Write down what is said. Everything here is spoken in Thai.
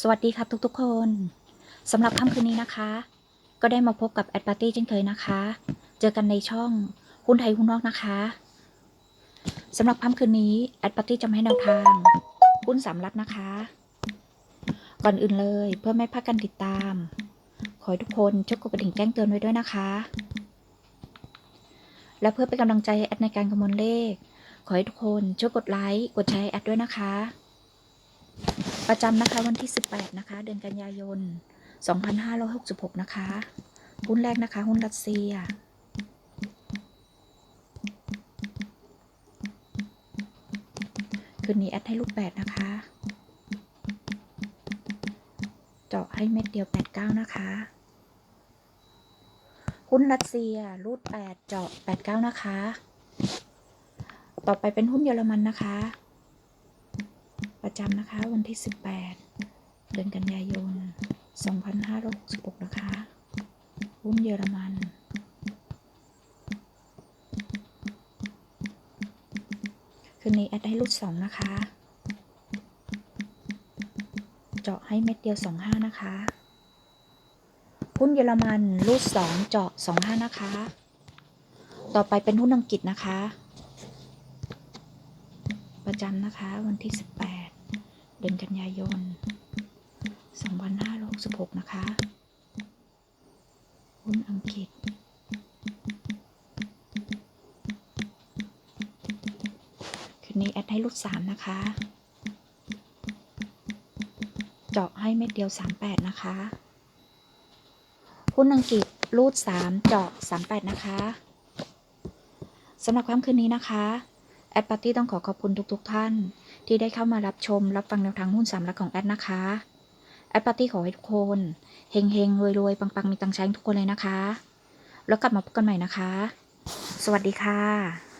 สวัสดีครับทุกๆคนสำหรับค่ำคืนนี้นะคะ ก็ได้มาพบกับแอดปาร์ตี้เช่นเคยนะคะ เจอกันในช่องหุ้นไทยหุ้นนอกนะคะสำหรับค่ำคืนนี้แอดปาร์ตี้จะมาให้แนวทางหุ้นสามรัฐนะคะ ก่อนอื่นเลยเพื่อไม่พลาดกันติดตาม ขอให้ทุกคนช่วยกดกระดิ่งแจ้งเตือนไว้ด้วยนะคะ และเพื่อเป็นกำลังใจให้แอดในการคำนวณเลข ขอให้ทุกคนช่วยกดไลค์กดแชร์แอดด้วยนะคะ ประจำนะคะวันที่ 18 นะคะ เดือนกันยายน 2566 นะคะ หุ้นแรกนะคะ หุ้นรัสเซีย คืนนี้แอดให้ลูก 8 นะคะ เจาะให้เม็ดเดียว 89 นะคะ หุ้นรัสเซียรูด 8 เจาะ 89 นะคะ ต่อไปเป็นหุ้นเยอรมันนะคะ ประจำนะคะ วันที่ 18 เดือนกันยายน 2566 นะคะ หุ้นเยอรมันคืนนี้แอดให้รูด2นะคะ เจาะให้เม็ดเดียว 25 นะคะหุ้นเยอรมันรูด2เจาะ 25 นะคะ ต่อไปเป็นหุ้นอังกฤษนะคะ ประจำนะคะวันที่ 18 เดือนกันยายน 2566 นะคะหุ้นอังกฤษ คืนนี้แอดให้รูด3นะคะ เจาะให้เม็ดเดียว 38 นะคะหุ้นอังกฤษรูด 3 เจาะ 38 นะคะสำหรับความคืนนี้นะคะ แอดปาร์ตี้ต้องขอขอบคุณทุกๆทท่าน ที่ได้เข้ามารับชม รับฟังแนวทางหุ้นสามลักของแอดนะคะ แอดปาร์ตี้ขอให้ทุกคนเฮงเฮงรวยรวยๆปังๆมีตังใช้ทุกคนเลยนะคะ แล้วกลับมาพบกันใหม่นะคะ สวัสดีค่ะ